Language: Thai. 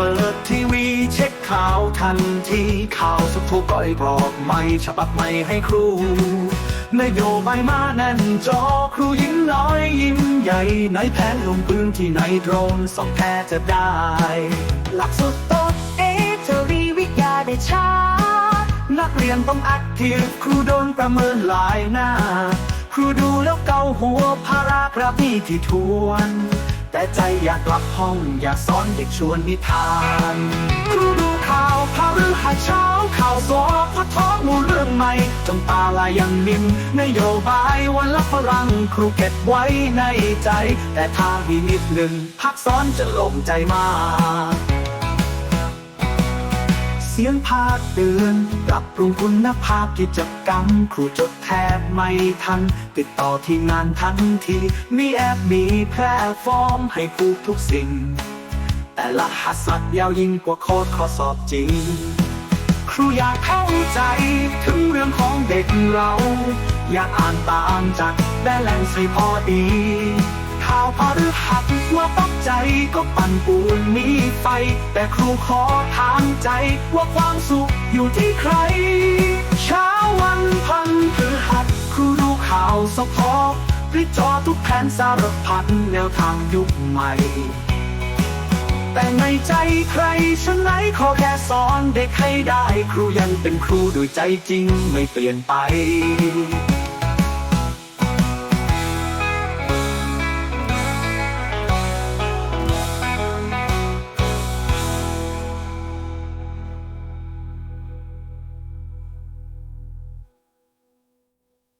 ปิดทีวีเช็คข่าวทันทีข่าวสุขทุกก้อยกรอกไม่ฉบับใหม่ให้ครูนโยบายมาแน่นจอครูยิ้มน้อยยิ้มใหญ่ในแผนลงพื้นที่ในโดรนสองแค่จะได้ หลักสูตรต๊ะเอเทอรีวิทยาได้ช้านักเรียนต้องแอคทีฟครูโดนประเมินหลายหน้า ครูดูแล้วเกาหัวภารากราฟนี่ที่ทวน แต่ใจอยากกลับห้องอยากสอนเด็กชวนนิทานครูดูข่าวพาฤหัสเช้าข่าวสอบพัดท้องมูเรื่องใหม่จนตาลายยังนิ่มนโยบายวันละฝรั่งครูเก็บไว้ในใจ แต่ถ้ามีนิดหนึ่งพักสอนจะลงใจมาก เสียงพาดเตือน ปรับปรุงคุณภาพกิจกรรม ครูจดแทบไม่ทัน ติดต่อที่งานทันที มีแอปมีแพลตฟอร์มให้ผูกทุกสิ่ง แต่ละหัสสัตว์ยาวยิ่งกว่าโค้ดข้อสอบจริง ครูอยากเข้าใจถึงเรื่องของเด็กเรา อยากอ่านตามจากได้แหล่งสีพอดี ข่าวพฤหัสว่าตก ใจก็ปั่นปูนมีไฟ แต่ครูขอถามใจว่าความสุขอยู่ที่ใคร เช้าวันพันพฤหัสครูดูข่าวสพอพริจอทุกแผนสารพัดแนวทางยุคใหม่ แต่ในใจใครฉันไหนขอแค่สอนเด็กให้ได้ ครูยังเป็นครูด้วยใจจริงไม่เปลี่ยนไป